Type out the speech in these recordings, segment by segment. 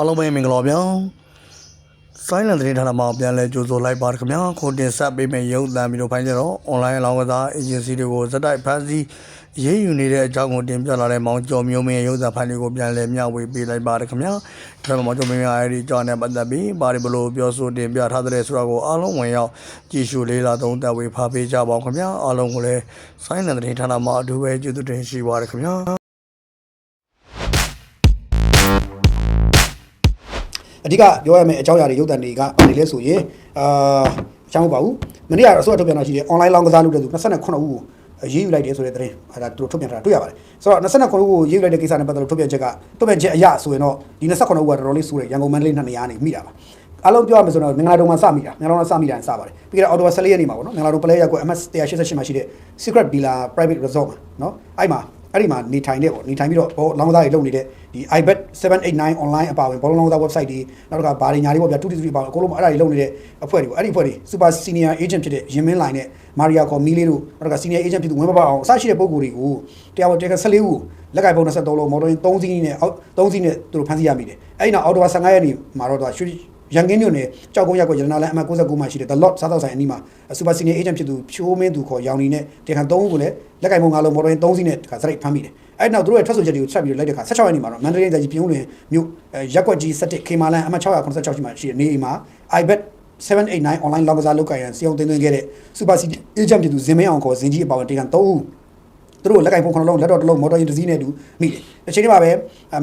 အားလုံးပဲမင်္ဂလာပါဗျာဆိုင်းလန်သတင်းဌာနမှာပြန်လဲကြိုဆိုလိုက်ပါခင်ဗျာခုတင်ဆက်ပေးမယ့်ရုပ်သံဗီဒီယိုဖိုင်ကျတော့ online အလောင်းကစား agency တွေကိုဇက်တိုက်ဖန်စီရေးယူနေတဲ့အကြောင်းကိုတင်ပြလာတဲ့မောင်ကျော်မျိုးမင်းရဲ့ရုပ်သံဖိုင်တွေကိုပြန်လဲမျှဝေပေးလိုက်ပါရခင်ဗျာဒါပေမဲ့မောင်ကျော်မင်းရဲ့အဲဒီကြောင်းနဲ့ပတ်သက်ပြီးဘာတွေဘလို့ပြောဆိုတင်ပြထားတဲ့ဆိုတာကိုအားလုံးဝင်ရောက်ကြည့်ရှုလေးလာသုံးသပ်ဝေဖာပေးကြပါအောင်ခင်ဗျာအားလုံးကိုလည်းဆိုင်းလန်သတင်းဌာနမှာအထူးပဲကျေးဇူးတင်ရှိပါရခင်ဗျာ အဓိကပြောရမယ့်အကြောင်းအရာတွေရုပ်သံတွေကဘာတွေလဲဆိုရင်အာအကြောင်းမပါဘူးမနေ့ကတော့အစိုးရထုတ်ပြန်တာရှိတယ် online လောင်းကစားလုပ်တဲ့သူ29ဦးကိုရေးယူလိုက်တယ်ဆိုတဲ့သတင်းအဲဒါသူတို့ထုတ်ပြန်တာတွေ့ရပါတယ်ဆိုတော့29ဦးကိုရေးယူလိုက်တဲ့ကိစ္စနဲ့ပတ်သက်လို့ထုတ်ပြန်ချက်ကထုတ်ပြန်ချက်အရဆိုရင်တော့ဒီ29ဦးကတော်တော်လေးစိုးတယ်ရန်ကုန်မန္တလေးနှစ်နေရာနေမိတာပါအားလုံးပြောရမယ်ဆိုတော့မင်္ဂလာတုံမှာစမိတာမင်္ဂလာတုံမှာစမိတာစပါတယ်ပြီးတော့အော်တိုဝါ14ရက်နေ့မှာပေါ့နော်မင်္ဂလာတုံပလဲရက်ကွက် MS 188မှာရှိတဲ့ Secret Villa Private Resort မှာနော်အဲ့မှာ အဲ့ဒီမှာနေထိုင်တဲ့ပေါ့နေထိုင်ပြီးတော့ဘောလောင်းကစားတွေလုပ်နေတဲ့ဒီ iBet 789 online အပါဝင်ဘောလုံးလောင်းကစား website တွေနောက်တစ်ခါဘာတွေညာတွေပေါ့ဗျာ223အပါဝင်အကုန်လုံးအဲ့ဒါတွေလုပ်နေတဲ့အဖွဲ့တွေပေါ့အဲ့ဒီအဖွဲ့တွေ super senior agent ဖြစ်တဲ့ရင်မင်းလိုင်းနဲ့ Maria ခေါ်မီလေးတို့နောက်တစ်ခါ senior agent ဖြစ်သူဝင်းပပအောင်အစရှိတဲ့ပုံကိုယ်တွေကိုတရားပေါ်တက်က14ဦးလက်ကင်ပုံ23လုံးမော်တော်ရင်3စီးနဲ့အောက်3စီးနဲ့သူတို့ဖမ်းဆီးရမိတယ်အဲ့ဒီနောက်အော်တိုဝါ15ရက်နေ့မှာတော့သူကရွှေ ရန်ကင်းမြို့နယ်ကြောက်ကုန်းရက်ကွက်ရတနာလန်အမှတ်69မှာရှိတဲ့ The Lot စားတော့ဆိုင်အနီးမှာ Super Senior Agent ဖြစ်သူဖြိုးမင်းသူခေါ်ရောင်နေနဲ့တေခံ3ဦးကိုလည်းလက်ကင်ပုံငါလုံးမော်တော်ရင်3စီးနဲ့ခါစရိုက်ဖမ်းမိတယ်အဲ့နောက်သူတို့ရဲ့ထွက်ဆိုချက်တွေကိုဆက်ပြီးလိုက်တဲ့ခါ16ရက်နေ့မှာတော့မန္တလေးတိုင်းကြီးပြင်ဦးလွင်မြို့ရက်ကွက်ကြီး17ခေမာလန်အမှတ်686ရှိမှရှိတဲ့နေအိမ်မှာ iBet 789 online လောင်းကစားလုပ်ကိုင်ရန်စီအောင်တင်သွင်းခဲ့တဲ့ Super Senior Agent ဖြစ်သူဇင်မင်းအောင်ခေါ်ဇင်ကြီးအပါဝင်တေခံ3ဦး သူတို့လက်ကင်ဖုန်းခဏလုံးလက်တော့တစ်လုံးမော်တော်ယာဉ်တစ်စီးနဲ့တူမိတယ်။အချိန်ဒီမှာပဲ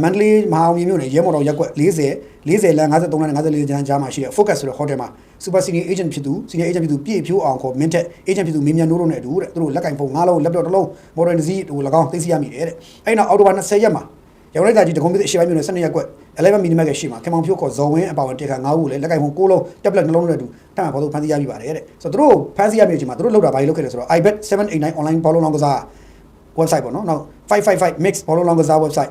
မန္တလေးမဟာအောင်မြေမြို့နယ်ရဲမော်တော်ရက်ကွက်40 40လမ်း53လမ်း54ကျန်းကြားမှာရှိတဲ့ Focus ဆိုတဲ့ hotel မှာ Super Senior Agent ဖြစ်သူ Senior Agent ဖြစ်သူပြည့်ဖြိုးအောင်ခေါ် Mintet Agent ဖြစ်သူမင်းမြတ်နိုးတို့နဲ့အတူတဲ့သူတို့လက်ကင်ဖုန်း၅လုံးလက်တော့တစ်လုံးမော်တော်ယာဉ်တစ်စီးဟို၎င်းသိသိရမိတယ်တဲ့။အဲ့နောက်အော်တိုဘာ20ရက်မှာရောင်းလိုက်တာကြီးတကုံးပြည့်အရှိပိုင်းမြို့နယ်12ရက်ကွက်11 mm ကရှိမှာခင်မောင်ဖြိုးခေါ်ဇော်ဝင်းအပါဝင်တေခါ9ဦးလည်းလက်ကင်ဖုန်း6လုံး tablet နှလုံးနဲ့အတူတမ်းမှာပေါ်တော့ဖန်စီရမိပါတယ်တဲ့။ဆိုတော့သူတို့ဖန်စီရမိတဲ့အချိန်မှာသူတို့လောက်တာဘာကြီးလောက်ခဲ့လဲဆိုတော့ iBet 789 online ဘောလုံးလောင်းကစား website ပေါ့နော်နောက်555 mix ဘောလုံးလောင်းကစား website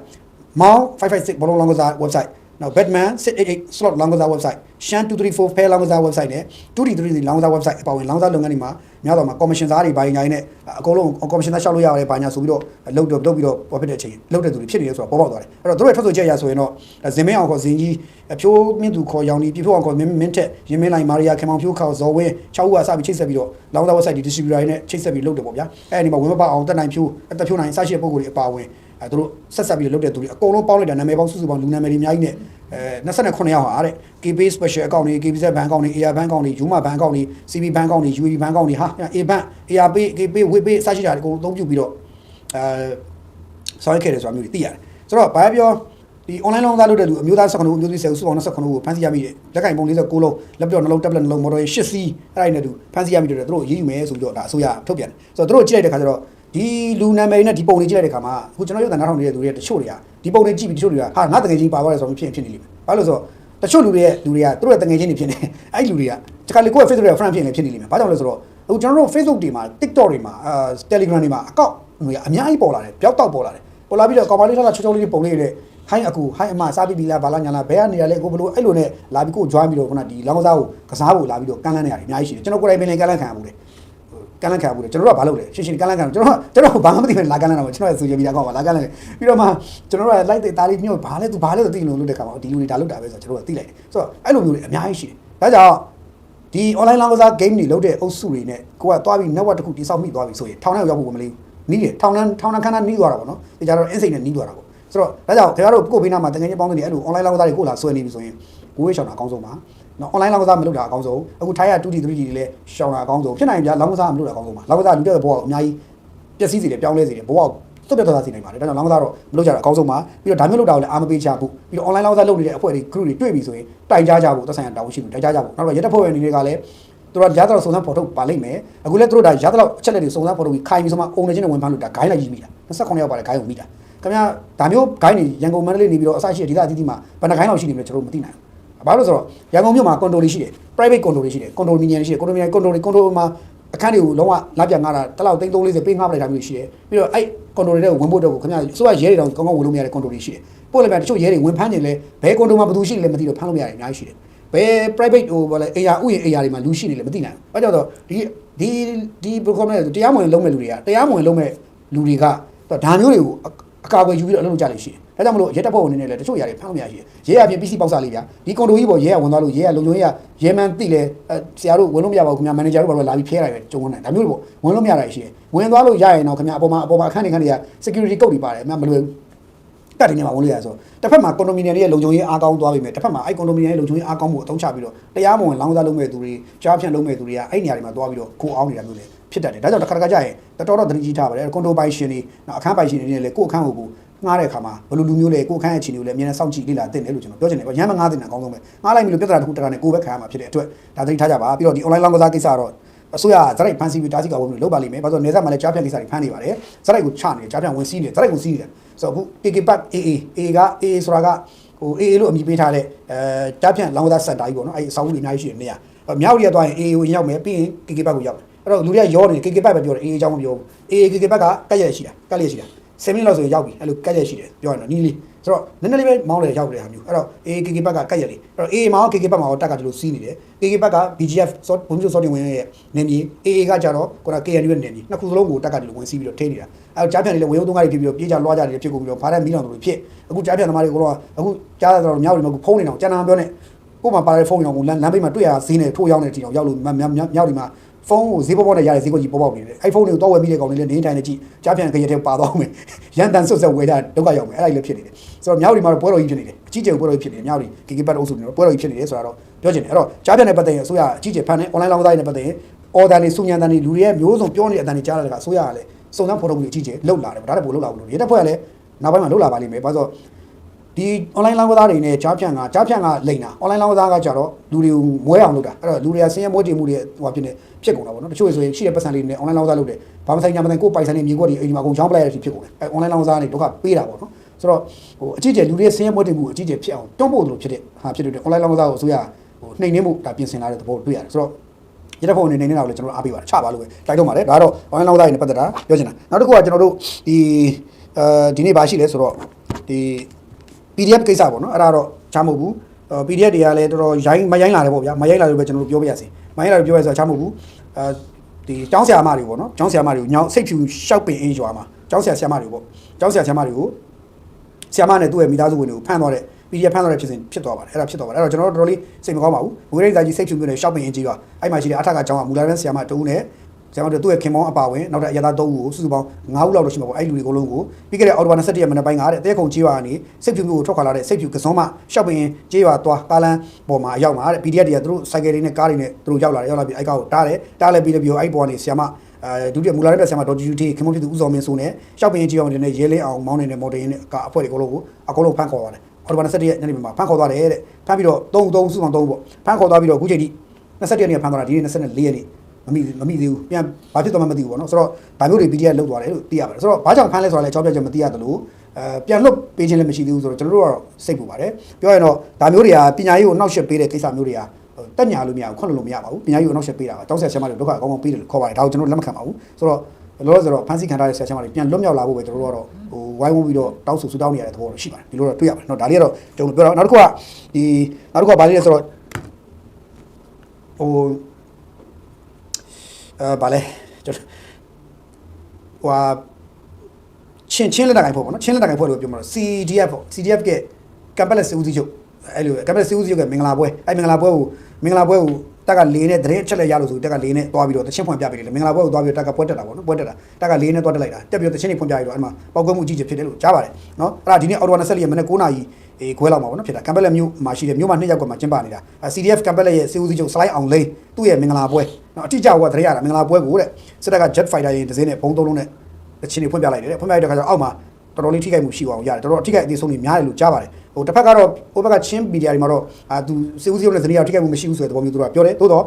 မောင်း556ဘောလုံးလောင်းကစား website နောက် batman 688 slot လောင်းကစား website shan 234 fair လောင်းကစား website နဲ့233လောင်းကစား website အပါဝင်လောင်းကစားလုပ်ငန်းတွေမှာများတော့မှာ commission စားတွေဘာညာနဲ့အကုန်လုံး commission သားရှောက်လို့ရတယ်ဘာညာဆိုပြီးတော့လုပ်တော့လုပ်ပြီးတော့ profit တဲ့အချိန်လုပ်တဲ့သူတွေဖြစ်နေတယ်ဆိုတော့ပေါ်ပေါက်သွားတယ်အဲ့တော့သူတို့ရဲ့ထွက်ဆိုချက်အရဆိုရင်တော့ဇင်မင်းအောင်ခေါ်ဇင်ကြီးအဖြိုးမြင့်သူခေါ်ရောင်ဒီပြဖို့အောင်ခေါ်မင်းမင်းထက်ရင်မင်းလိုက်မာရီယာခင်မောင်ဖြိုးခေါ်ဇော်ဝင်း6ဦးကစပြီးချိတ်ဆက်ပြီးတော့လောင်းကစား website ဒီ distributor တွေနဲ့ချိတ်ဆက်ပြီးလုပ်တယ်ပေါ့ဗျာအဲ့ဒီမှာဝင်မပါအောင်တက်နိုင်ဖြိုးအသက်ဖြိုးနိုင်စရှိတဲ့ပုံကိုယ်တွေအပါဝင် အဲသူတို့ဆက်ဆက်ပြီးလုပ်တဲ့သူတွေအကုန်လုံးပေါင်းလိုက်တာနာမည်ပေါင်းစုစုပေါင်းလူနာမည်တွေအများကြီးနဲ့အဲ29ယောက်ဟာတဲ့ KB special account တွေ KBZ bank account တွေ AR bank account တွေ Yuma bank account တွေ CB bank account တွေ UAB bank account တွေဟာ A bank ARP KB WIP စရှိတာအကုန်လုံးအသုံးပြုပြီးတော့အဲဆောင်းခဲ့တယ်ဆိုတာမျိုးတွေသိရတယ်ဆိုတော့ဘာပြောဒီ online လောင်းသားလုပ်တဲ့လူအမျိုးသား19ဦးအမျိုးသမီး10ဦးစုပေါင်း29ဦးကိုဖမ်းဆီးရမိတယ်လက်ကင်ပုံ49လုံးလက်ပြောနှလုံးတက်လက်နှလုံးမော်တော်8စီးအဲ့ဒါနဲ့တူဖမ်းဆီးရမိတယ်သူတို့ရေးယူမယ်ဆိုပြီးတော့ဒါအစိုးရထုတ်ပြန်တယ်ဆိုတော့သူတို့ကြည့်လိုက်တဲ့ခါကျတော့ ဒီလူနာမည်နဲ့ဒီပုံတွေကြည့်လိုက်တဲ့ခါမှာအခုကျွန်တော်ရုပ်သံနားထောင်နေတဲ့သူတွေတချို့တွေကဒီပုံတွေကြည့်ပြီးတချို့တွေကဟာငါတကယ်ချင်းပါသွားတယ်ဆိုတော့ဖြစ်ဖြစ်နေလိမ့်မယ်ဘာလို့ဆိုတော့တချို့လူတွေရဲ့လူတွေကသူတို့ရဲ့တကယ်ချင်းတွေဖြစ်နေအဲ့ဒီလူတွေကတခါလေကိုယ့်ရဲ့ Facebook ရဲ့ friend ဖြစ်နေဖြစ်နေလိမ့်မယ်ဘာကြောင့်လဲဆိုတော့အခုကျွန်တော်တို့ Facebook တွေမှာ TikTok တွေမှာအာ Telegram တွေမှာအကောင့်တွေအများကြီးပေါ်လာတယ်ပျောက်တောက်ပေါ်လာတယ်ပေါ်လာပြီးတော့ကောင်မလေးထားတာချောချောလေးတွေပုံလေးတွေဟိုင်းအကူဟိုင်းအမစားပြီးပြီလားဘာလားညာလားဘဲကနေရလဲကိုဘလို့အဲ့လိုနဲ့လာပြီးကို join ပြီးတော့ခုနဒီလောင်းကစားကိုကစားဖို့လာပြီးတော့ကမ်းလန်းနေရတယ်အများကြီးရှိတယ်ကျွန်တော်ကိုယ်တိုင်ပင်လည်းကမ်းလန်းခံရဘူးလေ ကမ်းလန်းခံရဘူးလေကျွန်တော်တို့ကဘာလုပ်လဲရှင်းရှင်းကမ်းလန်းခံကျွန်တော်ကျွန်တော်ဘာမှမသိဘူးလာကမ်းလန်းတော့ကျွန်တော်ရဲ့ဆိုရှယ်မီဒီယာကောက်ပါလာကမ်းလန်းပြီးတော့မှကျွန်တော်တို့ကလိုက်တဲ့သားလေးညှို့ဘာလဲသူဘာလဲသူသိလို့လုပ်တဲ့ခါမှာဒီလူတွေဒါလုပ်တာပဲဆိုတော့ကျွန်တော်တို့ကသိလိုက်တယ်ဆိုတော့အဲ့လိုမျိုးတွေအများကြီးရှိတယ်ဒါကြောင့်ဒီ online လောင်းကစား game တွေလုပ်တဲ့အုပ်စုတွေနဲ့ကိုကသွားပြီး network တစ်ခုတိစောက်မိသွားပြီဆိုရင်ထောင်ထဲရောက်ဖို့မလေးနီးတယ်ထောင်ထဲထောင်ထဲခန်းထဲနီးသွားတာပေါ့နော်ဒီကြတော့ insane နဲ့နီးသွားတာပေါ့ဆိုတော့ဒါကြောင့်ခင်ဗျားတို့ကိုဖေးနာမှာတကယ်ကြီးပေါင်းနေတယ်အဲ့လို online လောင်းကစားတွေကိုလာဆွဲနေပြီဆိုရင်ကိုဝေးရှောင်တာအကောင်းဆုံးပါ နော် online လောင်းကစားမလုပ်တာအကောင်းဆုံးအခုထိုင်းက 2D 3D တွေလည်းရှောင်တာအကောင်းဆုံးဖြစ်နိုင်ကြလောင်းကစားမလုပ်တာအကောင်းဆုံးပါလောင်းကစားလူတဲ့ဘောကအများကြီးပျက်စီးစေတယ်ပြောင်းလဲစေတယ်ဘောကသွတ်ပြတ်သွားစေနိုင်ပါတယ်ဒါကြောင့်လောင်းကစားတော့မလုပ်ကြတာအကောင်းဆုံးပါပြီးတော့ဒါမျိုးလုပ်တာကိုလည်းအားမပေးချဘူးပြီးတော့ online လောင်းကစားလုပ်နေတဲ့အဖွဲ့တွေ group တွေတွေ့ပြီဆိုရင်တိုင်ကြားကြဖို့သက်ဆိုင်ရာတာဝန်ရှိသူတိုင်ကြားကြဖို့နောက်တော့ရက်တပ်ဖွဲ့ဝင်တွေကလည်းသူတို့ရသလောက်စုံစမ်းဖော်ထုတ်ပါလိမ့်မယ်အခုလည်းသူတို့ဒါရသလောက်အချက်လက်တွေစုံစမ်းဖော်ထုတ်ပြီးခိုင်ပြီးဆိုမှအုံနေချင်းနဲ့ဝင်ဖမ်းလို့ဒါဂိုင်းလိုက်ကြီးမိတာ29ယောက်ပါတယ်ဂိုင်းကိုမိတာခင်ဗျာဒါမျိုးဂိုင်းတွေရန်ကုန်မန္တလေးနေပြီးတော့အစရှိတဲ့ဒေသအသီးသီးမှာဘယ်နှဂိုင်းလောက်ရှိနေမလဲကျွန်တော်မသိနိုင်ဘူး ဘာလို့ဆိုတော့ရန်ကုန်မြို့မှာကွန်ဒိုတွေရှိတယ် private ကွန်ဒိုတွေရှိတယ်ကွန်ဒိုမီနီယံတွေရှိတယ်ကွန်ဒိုမီနီယံကွန်ဒိုတွေကွန်ဒိုမှာအခန်းတွေကိုလုံးဝလာပြငါတာတစ်လောက်340ပေးငါပလိုက်တာမျိုးရှိတယ်ပြီးတော့အဲ့ကွန်ဒိုတွေတဲ့ဝင်ဖို့တော့ခင်ဗျာဆိုရရဲတွေတောင်ကောင်းကောင်းဝင်လို့မရတဲ့ကွန်ဒိုတွေရှိတယ်ပို့လည်းပြတချို့ရဲတွေဝင်ဖမ်းနေလဲဘယ်ကွန်ဒိုမှာဘယ်သူရှိနေလဲမသိတော့ဖမ်းလို့မရတယ်အများကြီးရှိတယ်ဘယ် private ဟိုဘာလဲ AR ဥယျာဉ် AR တွေမှာလူရှိနေလဲမသိနိုင်ဘူး။အဲကြောင့်တော့ဒီဒီဒီ program နဲ့တရားမဝင်လုံးမဲ့လူတွေကတရားမဝင်လုံးမဲ့လူတွေကဒါမျိုးတွေကိုအကာအကွယ်ယူပြီးတော့အလုပ်လုပ်ကြလိမ့်ရှိတယ်။ ဒါကြောင့်မလို့ရဲတပ်ဖွဲ့ဝင်တွေနဲ့လည်းတချို့ຢာတွေဖမ်းလို့မရရှိတယ်ရဲအပြင် PC ပေါက်စားလေးဗျာဒီကွန်ဒိုကြီးပေါ်ရဲကဝင်သွားလို့ရဲကလုံခြုံရေးကရဲမန်တိလဲဆရာတို့ဝင်လို့မရပါဘူးခင်ဗျာမန်နေဂျာတို့ဘာလို့လာပြီးဖျဲလိုက်ပဲကြုံနေဒါမျိုးတွေပေါ့ဝင်လို့မရတာရှိတယ်ဝင်သွားလို့ရရင်တော့ခင်ဗျာအပေါ်မှာအပေါ်မှာအခန်းတွေခန်းတွေက security code တွေပါတယ်အမှမလွယ်ဘူးတက်တင်နေမှာဝင်လို့ရဆိုတစ်ဖက်မှာကွန်ဒိုမီနီယံရဲ့လုံခြုံရေးအားကောင်းသွားပြီမယ်တစ်ဖက်မှာအဲ့ကွန်ဒိုမီနီယံရဲ့လုံခြုံရေးအားကောင်းမှုအသုံးချပြီးတော့တရားမဝင်လောင်းစားလုပ်မဲ့သူတွေကြားဖြန့်လုပ်မဲ့သူတွေကအဲ့နေရာတွေမှာသွားပြီးတော့ကိုအောင်နေတာမျိုးလေဖြစ်တတ်တယ်ဒါကြောင့်တစ်ခါတစ်ခါကြာရင်တော်တော်သတိကြီးထားပါတယ်ကွန်ဒိုပိုင်ရှင်တွေနော်အခန်းပိုင်ရှင်တွေနဲ့လေကိုယ့်အခန်းကိုကို ငှားတဲ့အခါမှာဘယ်လိုလူမျိုးလဲကိုယ့်အခန်းရဲ့အခြေအနေကိုလည်းအများနဲ့စောင့်ကြည့်လေ့လာသင့်တယ်လို့ကျွန်တော်ပြောချင်တယ်ပေါ့ရမ်းမငှားတင်တာအကောင်းဆုံးပဲငှားလိုက်ပြီလို့ပြဿနာတစ်ခုတခါနဲ့ကိုယ်ပဲခံရမှာဖြစ်တဲ့အတွက်ဒါသတိထားကြပါပြီးတော့ဒီ online လောင်းကစားကိစ္စကတော့အစိုးရဇက်ရိုက်ဖန်စီပြီးတားဆီးကောက်ဖို့လုပ်ပါလိမ့်မယ်။ဘာလို့လဲနေဆက်မှာလည်းကြားဖြတ်ကိစ္စတွေဖန်နေပါတယ်။ဇက်ရိုက်ကိုချနေကြားဖြတ်ဝင်စီးနေဇက်ရိုက်ကိုစီးနေတယ်။ဆိုတော့အခု KK Park AA AA က AA ဆိုတာကဟို AA လို့အမည်ပေးထားတဲ့အဲကြားဖြတ်လောင်းကစားစက်တာကြီးပေါ့နော်။အဲဒီအဆောက်အဦတွေအများကြီးရှိတဲ့နေရာ။မြောက်ရီကသွားရင် AA ကိုရောက်မယ်ပြီးရင် KK Park ကိုရောက်တယ်။အဲ့တော့လူတွေကရောနေ KK Park ပဲပြောတယ် AA အကြောင်းမပြောဘူး။ AA KK Park ကကက်ရက်ရှိတာကက်ရက်ရှိတာ 10မိနစ်လောက်ဆိုရင်ရောက်ပြီအဲ့လိုကက်ရက်ရှိတယ်ပြောရတော့နီးလေးဆိုတော့နည်းနည်းလေးပဲမောင်းလေရောက်တယ်ဟာမျိုးအဲ့တော့ AKK ဘက်ကကတ်ရက်လေးအဲ့တော့ AA မှာရော KK ဘက်မှာရောတက်ကဒီလိုစီးနေတယ် KK ဘက်က BGF စောဘုံမျိုးစောတင်ဝင်ရဲ့နေမြေ AA ကကြတော့ကိုက KNU ရဲ့နေမြေနှစ်ခုစလုံးကိုတက်ကဒီလိုဝင်စီးပြီးတော့ထိနေတာအဲ့တော့ကြားဖြန့်လေးလည်းဝင်ရုံသုံးကားတွေဖြစ်ပြီးတော့ပြေးကြလွှားကြတယ်ဖြစ်ကုန်ပြီးတော့ဖားတဲ့မီးလောင်တို့ဖြစ်အခုကြားဖြန့်သမားတွေကတော့အခုကြားရတော့မြောက်တွေမှာအခုဖုန်းနေတော့ကျန်တာပြောနေကို့မှာပါတဲ့ဖုန်းတွေတော့လမ်းလမ်းဘေးမှာတွေ့ရဈေးနဲ့ထိုးရောက်နေတဲ့အချိန်တော့ရောက်လို့မြောက်မြောက်တွေမှာ ဖုန်းကိုဈေးပေါ်ပေါ်နဲ့ရတဲ့ဈေးကိုကြီးပေါ်ပေါက်နေတယ်အဲ့ဖုန်းတွေကိုတော့ဝယ်မိတဲ့ကောင်တွေလည်းနေတိုင်းနဲ့ကြည့်ကြားပြန်ကြရက်ထဲပါသွားမယ်ရန်တန်ဆွတ်ဆက်ဝယ်ကြဒုက္ခရောက်မယ်အဲ့ဒါကြီးလည်းဖြစ်နေတယ်ဆိုတော့မြောက်ဒီမှာတော့ပွဲတော်ကြီးဖြစ်နေတယ်အကြီးကျယ်ပွဲတော်ကြီးဖြစ်နေတယ်မြောက်ဒီကေကေပတ်အုပ်စုနေတော့ပွဲတော်ကြီးဖြစ်နေတယ်ဆိုတာတော့ပြောချင်တယ်အဲ့တော့ကြားပြန်တဲ့ပတ်သက်ရင်အစိုးရအကြီးကျယ်ဖန်နေ online လောင်းသားတွေနဲ့ပတ်သက်ရင် order တွေစုညံတန်တွေလူတွေရဲ့မျိုးစုံပြောနေတဲ့အတန်တွေကြားရတဲ့ကအစိုးရကလည်းစုံစမ်းဖော်ထုတ်မှုအကြီးကျယ်လှုပ်လာတယ်ဒါတည်းပို့လှုပ်လာဘူးလို့ရဲတပ်ဖွဲ့ကလည်းနောက်ပိုင်းမှာလှုပ်လာပါလိမ့်မယ်ဘာလို့ ဒီ online လောင်းကစားတွေနဲ့ကြားဖြန့်ကကြားဖြန့်ကလိန်တာ online လောင်းကစားကကြတော့လူတွေကိုမွဲအောင်လုပ်တာအဲ့တော့လူတွေကဆင်းရဲမွဲတည်မှုတွေဟိုဖြစ်နေဖြစ်ကုန်တာပေါ့နော်တချို့ဆိုရင်ရှိတဲ့ပတ်စံလေးတွေနဲ့ online လောင်းကစားလုပ်တယ်ဘာမှဆိုင်ညာမဆိုင်ကိုယ်ပိုင်ဆိုင်နေမြေကွက်တွေအိမ်ဒီမှာအကုန်ချောင်းပလိုက်ရတဲ့အထိဖြစ်ကုန်တယ်အဲ့ online လောင်းကစားနေဒုက္ခပေးတာပေါ့နော်ဆိုတော့ဟိုအကြီးကျယ်လူတွေဆင်းရဲမွဲတည်မှုအကြီးကျယ်ဖြစ်အောင်တွန်းပို့လို့ဖြစ်တဲ့ဟာဖြစ်တဲ့ online လောင်းကစားကိုအစိုးရဟိုနှိမ်နှင်းမှုဒါပြင်ဆင်လာတဲ့သဘောတွေ့ရတယ်ဆိုတော့ရတဲ့ဖုန်းအနေနဲ့နေတာကိုလည်းကျွန်တော်တို့အားပေးပါတယ်ချပါလို့ပဲတိုက်တော့ပါတယ်ဒါကတော့ online လောင်းကစားတွေနဲ့ပတ်သက်တာပြောချင်တာနောက်တစ်ခုကကျွန်တော်တို့ဒီအဲဒီနေ့ဘာရှိလဲဆိုတော့ဒီ PDF ကိစ္စပေါ့နော်အဲ့ဒါတော့ချမဟုတ်ဘူးအော် PDF တွေကလည်းတော်တော်ရိုင်းမရိုင်းလာတယ်ပေါ့ဗျာမရိုင်းလာလို့ပဲကျွန်တော်တို့ပြောပြရစီမရိုင်းလာလို့ပြောရဆိုတော့ချမဟုတ်ဘူးအဲဒီကျောင်းဆရာမတွေပေါ့နော်ကျောင်းဆရာမတွေကိုညောင်စိတ်ဖြူရှောက်ပင်အင်းရွာမှာကျောင်းဆရာဆရာမတွေပေါ့ကျောင်းဆရာဆရာမတွေကိုဆရာမနဲ့သူ့ရဲ့မိသားစုဝင်တွေကိုဖမ်းသွားတဲ့ PDF ဖမ်းသွားတဲ့ဖြစ်စဉ်ဖြစ်သွားပါတယ်အဲ့ဒါဖြစ်သွားပါတယ်အဲ့တော့ကျွန်တော်တို့တော်တော်လေးစိတ်မကောင်းပါဘူးဝိရိယကြီးစိတ်ဖြူမျိုးနဲ့ရှောက်ပင်အင်းကြီးကအဲ့မှာရှိတဲ့အထက်ကကျောင်းကမူလာတဲ့ဆရာမတူနဲ့ ဆရာမတို့သူ့ရဲ့ခင်မောင်းအပါဝင်နောက်ထပ်အရသာ၃ဦးကိုစုစုပေါင်း၅ဦးလောက်တော့ရှိမှာပေါ့အဲ့လူတွေအကုန်လုံးကိုပြီးခဲ့တဲ့အော်တိုဘာ27ရက်မနေ့ပိုင်းကတဲ့တဲခုံကြီးရွာကနေစိတ်ဖြူမျိုးကိုထွက်ခွာလာတဲ့စိတ်ဖြူကစုံမရှောက်ပင်ကြီးရွာသွားကားလန်းပေါ်မှာအရောက်မှာတဲ့ PDF တွေကသူတို့စိုက်ကယ်တွေနဲ့ကားတွေနဲ့သူတို့ရောက်လာတယ်ရောက်လာပြီးအဲ့ကောက်ကိုတားတယ်တားလဲပြီးတော့ပြီးတော့အဲ့ပေါ်ကနေဆရာမအဲဒုတိယမူလာတဲ့ဆရာမဒေါ်ဂျူဂျူတီခင်မဖြစ်သူဦးစောမင်းစိုးနဲ့ရှောက်ပင်ကြီးအောင်တွေနဲ့ရဲလင်းအောင်မောင်းနေတဲ့မော်တော်ယာဉ်နဲ့ကအဖွဲတွေအကုန်လုံးကိုအကုန်လုံးဖမ်းခေါ်သွားတယ်အော်တိုဘာ27ရက်ညနေမှာဖမ်းခေါ်သွားတယ်တဲ့ဖမ်းပြီးတော့3 3စုဆောင်3ပေါ့ဖမ်းခေါ်သွားပြီးတော့အခုချိန်ထိ27ရက်နေ့ဖမ်းသွားတာဒီနေ့24ရက်နေ့ မမိမမိသေးဘူးပြန်ဘာဖြစ်သွားမှမသိဘူးပေါ့နော်ဆိုတော့ဒါမျိုးတွေ PDF လောက်သွားတယ်လို့သိရပါတယ်ဆိုတော့ဘာကြောင့်ဖမ်းလဲဆိုတာလည်းအကြောင်းပြချက်မသိရသလိုအဲပြန်လွတ်ပေးခြင်းလည်းမရှိသေးဘူးဆိုတော့ကျွန်တော်တို့ကတော့စိတ်ပူပါတယ်ပြောရရင်တော့ဒါမျိုးတွေကပညာရေးကိုနှောက်ယှက်ပေးတဲ့ကိစ္စမျိုးတွေကတက်ညာလို့မရဘူးခွင့်လို့မရပါဘူးပညာရေးကိုနှောက်ယှက်ပေးတာပါတောင်းဆက်ဆရာမတွေဒုက္ခအကောင်းကောင်းပေးတယ်လို့ခေါ်ပါတယ်ဒါကိုကျွန်တော်လက်မခံပါဘူးဆိုတော့လောလောဆယ်တော့ဖန်စီခံထားတဲ့ဆရာဆရာမတွေပြန်လွတ်မြောက်လာဖို့ပဲကျွန်တော်တို့ကတော့ဟိုဝိုင်းဝန်းပြီးတော့တောင်းဆိုဆူတောင်းနေရတဲ့သဘောတော့ရှိပါတယ်ဒီလိုတော့တွေ့ရပါတယ်เนาะဒါလေးကတော့ကျွန်တော်ပြောတော့နောက်တစ်ခုကဒီနောက်တစ်ခုကဘာလေးလဲဆိုတော့ဟို အဲဗာလဲကျွန်တော်ဟိုဟာချင်းချင်းလက်တကိုင်ဖို့ပေါ့နော်ချင်းလက်တကိုင်ဖို့လို့ပြောမှာ CDF ပေါ့ CDF ကကမ်ပလက်စီဦးစီးချုပ်အဲ့လိုကမ်ပလက်စီဦးစီးချုပ်ကမင်္ဂလာပွဲအဲ့မင်္ဂလာပွဲကိုမင်္ဂလာပွဲကိုတက်ကလေးနဲ့တရင်အချက်လက်ရလို့ဆိုတက်ကလေးနဲ့တွားပြီးတော့တချင်းဖွင့်ပြပေးတယ်လေမင်္ဂလာပွဲကိုတွားပြီးတော့တက်ကပွဲတက်တာပေါ့နော်ပွဲတက်တာတက်ကလေးနဲ့တွားတက်လိုက်တာတက်ပြီးတော့တချင်းတွေဖွင့်ပြပြီးတော့အဲ့မှာပောက်ကွဲမှုအကြီးကြီးဖြစ်တယ်လို့ကြားပါတယ်နော်အဲ့ဒါဒီနေ့အော်တို24ရက်မနေ့9နာရီ အေးခွဲလောက်မှာပေါ့နော်ဖြစ်တာကမ်ပလက်မြို့မှာရှိတယ်မြို့မှာနှစ်ယောက်ကမှကျင်းပနေတာ CDF ကမ်ပလက်ရဲ့စီဦးစီးချုပ်စလိုက်အောင်လိန်သူ့ရဲ့မင်္ဂလာပွဲနော်အတိအကျကတရရတာမင်္ဂလာပွဲကိုတဲ့စစ်တပ်က jet fighter ရင်တစ်စင်းနဲ့ဘုံသုံးလုံးနဲ့တချင်းတွေဖွင့်ပြလိုက်တယ်တဲ့ဖွင့်ပြလိုက်တဲ့ခါကျတော့အောက်မှာတော်တော်လေးထိခိုက်မှုရှိအောင်ရတယ်တော်တော်ထိခိုက်အသေးဆုံးတွေများတယ်လို့ကြားပါတယ်ဟိုတစ်ဖက်ကတော့ဟိုဘက်ကချင်းမီဒီယာတွေမှာတော့အာသူစေဦးစီးနဲ့ဇနီးယောက်ထိခိုက်မှုမရှိဘူးဆိုတဲ့သဘောမျိုးသူတို့ကပြောတယ်သို့တော့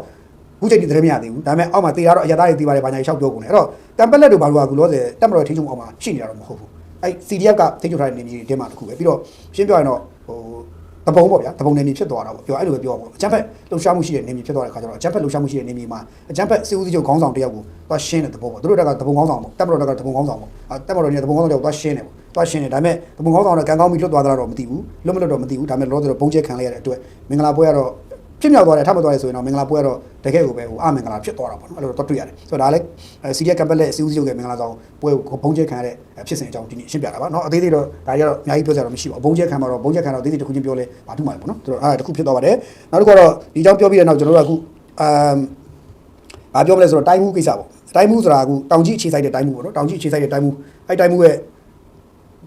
ခုချိန်ဒီသတင်းမရသေးဘူးဒါပေမဲ့အောက်မှာတေးရတော့အရသားတွေတီးပါတယ်ဘာညာရှောက်ပြောကုန်တယ်အဲ့တော့တမ်ပလက်တို့ဘာလို့ကအခုလောဆယ်တက်မတော်ထိချုံအောက်မှာရှိနေတာတော့မဟုတ်ဘူး အဲ့ CDF ကထိချုံထားတဲ့နေမြေတွေတဲမှာတစ်ခုပဲပြီးတော့ရှင်းပြောရင်တော့ဟိုတပုံပေါ့ဗျာတပုံနေမြေဖြစ်သွားတာပေါ့ပြောအဲ့လိုပဲပြောပါပေါ့အချမ်းဖက်လှုပ်ရှားမှုရှိတဲ့နေမြေဖြစ်သွားတဲ့ခါကျတော့အချမ်းဖက်လှုပ်ရှားမှုရှိတဲ့နေမြေမှာအချမ်းဖက်စေဦးစီးချုပ်ခေါင်းဆောင်တယောက်ကိုသွားရှင်းတဲ့တပုံပေါ့သူတို့တက်ကတပုံခေါင်းဆောင်ပေါ့တက်မတော်တက်ကတပုံခေါင်းဆောင်ပေါ့အဲတက်မတော်နေတပုံခေါင်းဆောင်တယောက်သွားရှင်းတယ်ပေါ့သွားရှင်းတယ်ဒါပေမဲ့တပုံခေါင်းဆောင်ကကံကောင်းပြီးလွတ်သွားတာတော့မသိဘူးလွတ်မလွတ်တော့မသိဘူးဒါပေမဲ့လောလောဆယ်တော့ပုံကျဲခံလိုက်ရတဲ့အတွက်မင်္ဂလာပွဲကတော့ ဖြစ်မြောက်သွားတယ်ထပ်မသွားရဲဆိုရင်တော့မင်္ဂလာပွဲတော့တကယ်ကိုပဲဟိုအမင်္ဂလာဖြစ်သွားတာပေါ့နော်အဲ့လိုတော့တွေ့ရတယ်ဆိုတော့ဒါလည်းစီရီယကမ်ပက်လက်စီဦးစီးရုပ်ကမင်္ဂလာဆောင်ပွဲကိုဘုံကျဲခံရတဲ့ဖြစ်စဉ်အကြောင်းဒီနေ့ရှင်းပြတာပါနော်အသေးသေးတော့ဒါကြီးတော့အများကြီးပြောစရာတော့မရှိပါဘူးဘုံကျဲခံမှာတော့ဘုံကျဲခံတော့အသေးသေးတစ်ခုချင်းပြောလဲဘာတူမှာလဲပေါ့နော်သူတို့အဲ့ဒါတစ်ခုဖြစ်သွားပါတယ်နောက်တစ်ခုကတော့ဒီအကြောင်းပြောပြီးတဲ့နောက်ကျွန်တော်တို့အခုအမ်ဘာပြောမလဲဆိုတော့တိုင်းမှုကိစ္စပေါ့တိုင်းမှုဆိုတာအခုတောင်ကြီးအခြေဆိုင်တဲ့တိုင်းမှုပေါ့နော်တောင်ကြီးအခြေဆိုင်တဲ့တိုင်းမှုအဲ့တိုင်းမှုရဲ့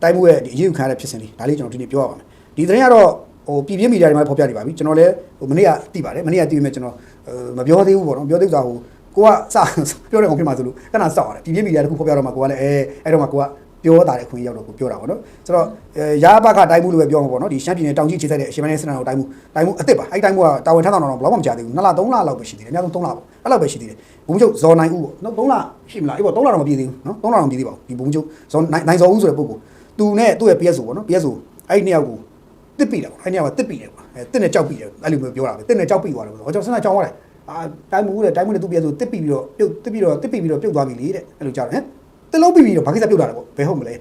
တိုင်းမှုရဲ့ဒီအရေးယူခံရတဲ့ဖြစ်စဉ်လေးဒါလေးကျွန်တော်ဒီနေ့ပြောရပါမယ်ဒီသတင်းကတော့ ဟိုပြည်ပြင်းမီဒီယာတွေမှာဖော်ပြနေပါပြီကျွန်တော်လည်းဟိုမနေ့ကသိပါတယ်မနေ့ကသိပေမဲ့ကျွန်တော်မပြောသေးဘူးပေါ့နော်ပြောသေးတာဟိုကိုကစပြောတဲ့ကောင်ဖြစ်မှာဆိုလို့ခဏစောက်ရတယ်ပြည်ပြင်းမီဒီယာတခုဖော်ပြတော့မှကိုကလည်းအဲအဲ့တော့မှကိုကပြောတာတဲ့ခွင့်ရောက်တော့ကိုပြောတာပေါ့နော်ဆိုတော့ရာဘကတိုင်းမှုလို့ပဲပြောမှာပေါ့နော်ဒီရှမ်းပြည်နယ်တောင်ကြီးခြေဆိုင်တဲ့အရှင်မင်းစနတော်တိုင်းမှုတိုင်းမှုအစ်စ်ပါအဲ့တိုင်းမှုကတာဝန်ထမ်းဆောင်တော့ဘယ်တော့မှမကြသေးဘူး2လ3လလောက်ပဲရှိသေးတယ်အများဆုံး3လပေါ့အဲ့လောက်ပဲရှိသေးတယ်ဘုံချုပ်ဇော်နိုင်ဦးပေါ့နော်3လရှိမလားအေးပေါ့3လတော့မပြည့်သေးဘူးနော်3လတော့မပြည့်သေးပါဘူးဒီဘုံချုပ်ဇော်နိုင်ဇော်ဦးဆိုတဲ့ပုဂ္ဂိုလ်သူနဲ့သူ့ရဲ့ PSO ပေါ့နော် PSO အဲ့ဒီနှစ်ယောက်ကို တစ်ပိတယ်ပေါ့အဲ့ဒီနှစ်ယောက်ကတစ်ပိတယ်ပေါ့အဲတစ်နဲ့ကြောက်ပိတယ်အဲ့လိုမျိုးပြောတာပဲတစ်နဲ့ကြောက်ပိသွားတယ်ပေါ့ကျွန်တော်စဉ်းစားကြောင်းသွားတယ်အာတိုင်းမှုတဲ့တိုင်းမှုနဲ့သူ့ PSO တစ်ပိပြီးတော့ပြုတ်တစ်ပြီးတော့တစ်ပိပြီးတော့ပြုတ်သွားပြီလေတဲ့အဲ့လိုကြောက်တယ်ဟမ်တစ်လုံးပိပြီးတော့ဘာကိစ္စပြုတ်တာလဲပေါ့ဘယ်ဟုတ်မလဲ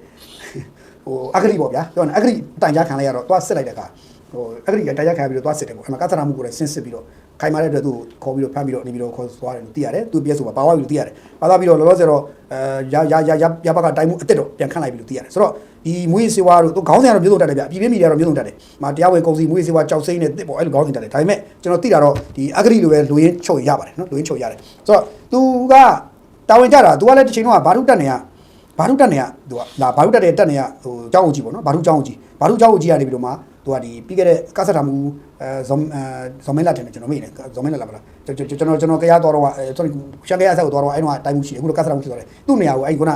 ဟိုအဂရိပေါ့ဗျာပြောနေအဂရိတိုင်ကြားခံလိုက်ရတော့သွားစစ်လိုက်တဲ့အခါဟိုအဂရိကတိုင်ကြားခံပြီးတော့သွားစစ်တယ်ပေါ့အဲ့မှာကသနာမှုကိုလည်းဆင်းစစ်ပြီးတော့ ခိုင်မာတဲ့အတွက်သူ့ကိုခေါ်ပြီးတော့ဖမ်းပြီးတော့နေပြီးတော့ခေါ်သွားတယ်လို့သိရတယ်သူ့ PSO မှာပါဝါပြီလို့သိရတယ်ပါသွားပြီးတော့လောလောဆယ်တော့အဲရရရရရဘကတိုင်းမှုအစ်စ်တော့ပြန်ခန့်လိုက်ပြီလို့သိရတယ်ဆိုတော့ဒီမွေးစေဝါတို့သူခေါင်းစဉ်ကတော့မျိုးစုံတက်တယ်ဗျအပြည်ပြည်မီဒီယာတော့မျိုးစုံတက်တယ်။မာတရားဝင်ကုန်စီမွေးစေဝါကြောက်စိမ့်နဲ့တစ်ပေါ့အဲ့လိုခေါင်းစဉ်တက်တယ်။ဒါပေမဲ့ကျွန်တော်သိတာတော့ဒီအဂရိလိုပဲလူရင်းချုပ်ရပါတယ်နော်လူရင်းချုပ်ရတယ်။ဆိုတော့သူကတာဝန်ကြတာသူကလည်းတစ်ချိန်တော့ဘာထုတက်နေရဘာထုတက်နေရသူကဒါဘာထုတက်တဲ့တက်နေရဟိုကျောင်းအောင်ကြီးပေါ့နော်ဘာထုကျောင်းအောင်ကြီးဘာထုကျောင်းအောင်ကြီးကနေပြီးတော့မှသူကဒီပြီးခဲ့တဲ့ကဆတ်တာမူ အဲဇော်အဲဇော်မင်းလာတင်တယ်ကျွန်တော်မေ့တယ်ဇော်မင်းလာလားမလားကျွန်တော်ကျွန်တော်ကျွန်တော်ကြားတော်တော့အဲ sorry ရှန်ကရဆက်ကိုတော်တော့အဲ့တော့တိုင်းမှုရှိတယ်အခုတော့ကဆတ်တာမူဖြစ်သွားတယ်သူ့နေရာကိုအဲ့ခုန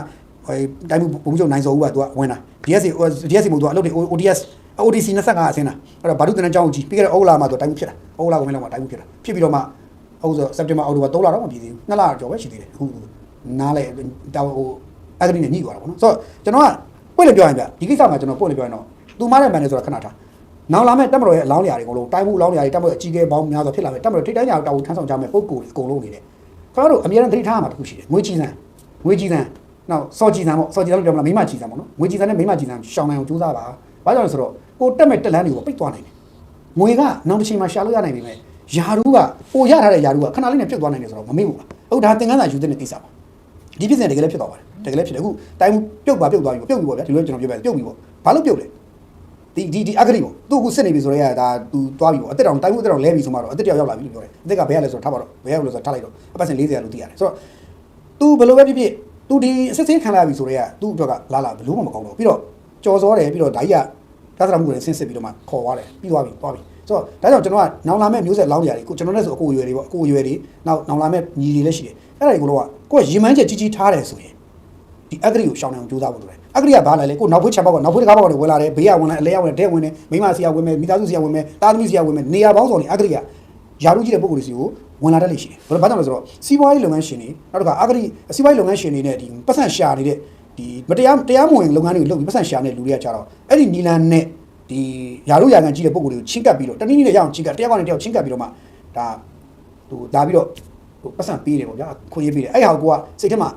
ဟိုတိုင်းမှုဘုံချုပ်နိုင်စောဦးကသူကဝင်တာ DSC DSC မို့သူကအလုပ်တွေ ODS ODC 25အဆင်းတာအဲ့တော့ဘာလို့တန်းချောင်းကြီးပြီးခဲ့တဲ့ဩဂလာမှာသူတိုင်းမှုဖြစ်တာဩဂလာကိုမင်းလောက်မှာတိုင်းမှုဖြစ်တာဖြစ်ပြီးတော့မှဟုတ်ဆိုစက်တင်ဘာအောက်တိုဘာ3လတော့မပြည့်သေးဘူး2လကျော်ပဲရှိသေးတယ်အခုနားလဲတာဟိုအဂရိနဲ့ညှိသွားတာပေါ့နော်ဆိုတော့ကျွန်တော်ကပွင့်လေပြောရင်ဗျဒီကိစ္စမှာကျွန်တော်ပွင့်လေပြောရင်တော့သူမတဲ့မန်နေဆိုတာခဏထား နောက်လာမဲ့တက်မတော်ရဲ့အလောင်းလျာတွေအကုန်လုံးတိုင်းမှုအလောင်းလျာတွေတက်မတော်အကြီးကဲပေါင်းများစွာဖြစ်လာမယ်တက်မတော်ထိတ်တိုင်းညာတာဝန်ထမ်းဆောင်ကြမယ်ပုံကိုယ်အကုန်လုံးနေတယ်ကျွန်တော်တို့အများအားသတိထားရမှာတခုရှိတယ်ငွေကြီးစံငွေကြီးစံနောက်စော်ကြီးစံပေါ့စော်ကြီးစံလို့ပြောမလားမိမကြီးစံပေါ့နော်ငွေကြီးစံနဲ့မိမကြီးစံရှောင်းနိုင်အောင်ကြိုးစားပါဘာကြောင့်လဲဆိုတော့ကိုတက်မဲ့တက်လန်းတွေကိုပိတ်သွားနိုင်တယ်ငွေကနောက်တစ်ချိန်မှာရှာလို့ရနိုင်ပြီမဲ့ယာရူးကပိုရထားတဲ့ယာရူးကခဏလေးနဲ့ပြုတ်သွားနိုင်တယ်ဆိုတော့မမေ့ဘူးပါဟုတ်ဒါသင်္ကန်းစာယူတဲ့ကိစ္စပါဒီပြည့်စင်တကယ်လည်းဖြစ်သွားပါတယ်တကယ်လည်းဖြစ်တယ်အခုတိုင်းပြုတ်ပါပြုတ်သွားပြီပြုတ်ပြီပေါ့ဗျာဒီလိုကျွန်တော်ပြောပြပြုတ်ပြီပေါ့ဘာလို့ပြုတ်လဲ ဒီဒီဒီအဂရိပေါ့သူ့ကိုစစ်နေပြီဆိုတော့ရဒါသူသွားပြီပေါ့အသက်တောင်တိုင်းမှုအသက်တောင်လဲပြီဆိုမှတော့အသက်တယောက်ရောက်လာပြီလို့ပြောတယ်အသက်ကဘယ်ရလဲဆိုတော့ထားပါတော့ဘယ်ရလဲဆိုတော့ထားလိုက်တော့အပတ်စဉ်40လို့သိရတယ်ဆိုတော့ तू ဘယ်လိုပဲဖြစ်ဖြစ် तू ဒီအစစ်စင်းခံလာပြီဆိုတော့ရသူ့အတွက်ကလာလာဘယ်လို့မှမကောင်းတော့ပြီးတော့ကြော်စောတယ်ပြီးတော့ဓာကြီးကသစ္စာမှုတွေဆင်းစစ်ပြီးတော့မှခေါ်သွားတယ်ပြီးသွားပြီသွားပြီဆိုတော့ဒါကြောင့်ကျွန်တော်ကနောင်လာမဲ့မျိုးဆက်လောင်းကြရတယ်ကိုကျွန်တော်လည်းဆိုအကိုအရွယ်တွေပေါ့အကိုအရွယ်တွေနောက်နောင်လာမဲ့ညီတွေလည်းရှိတယ်အဲ့ဒါတွေကိုတော့ကိုကရေမန်းချက်ကြီးကြီးထားတယ်ဆိုရင်ဒီအဂရိကိုရှောင်းအောင်ကြိုးစားဖို့လိုတယ် အဂရိကဘာလဲလေကိုနောက်ဖွေးချက်ပေါက်ကနောက်ဖွေးတကားပေါက်တွေဝင်လာတယ်ဘေးကဝင်လာအလဲကဝင်တယ်တဲ့ဝင်တယ်မိမဆီကဝင်မယ်မိသားစုဆီကဝင်မယ်တာသမီဆီကဝင်မယ်နေရာပေါင်းစုံနေအဂရိကယာရုကြီးတဲ့ပုံကိုယ်တွေစီကိုဝင်လာတတ်လိမ့်ရှိတယ်ဘာလို့ဘာကြောင့်လဲဆိုတော့စီးပွားရေးလုပ်ငန်းရှင်တွေနောက်တစ်ခါအဂရိစီးပွားရေးလုပ်ငန်းရှင်တွေနဲ့ဒီပတ်စံရှာနေတဲ့ဒီမတရားတရားမဝင်လုပ်ငန်းတွေကိုလုပ်ပြီးပတ်စံရှာနေတဲ့လူတွေကကြတော့အဲ့ဒီနီလန်နဲ့ဒီယာရုယာကန်ကြီးတဲ့ပုံကိုယ်တွေကိုချင်းကပ်ပြီးတော့တနည်းနည်းနဲ့ရအောင်ချင်းကပ်တယောက်ကနေတယောက်ချင်းကပ်ပြီးတော့မှဒါဟိုဒါပြီးတော့ဟိုပတ်စံပေးတယ်ပေါ့ဗျာခွင့်ရေးပေးတယ်အဲ့ဟာကိုကစိတ်ထဲမှာ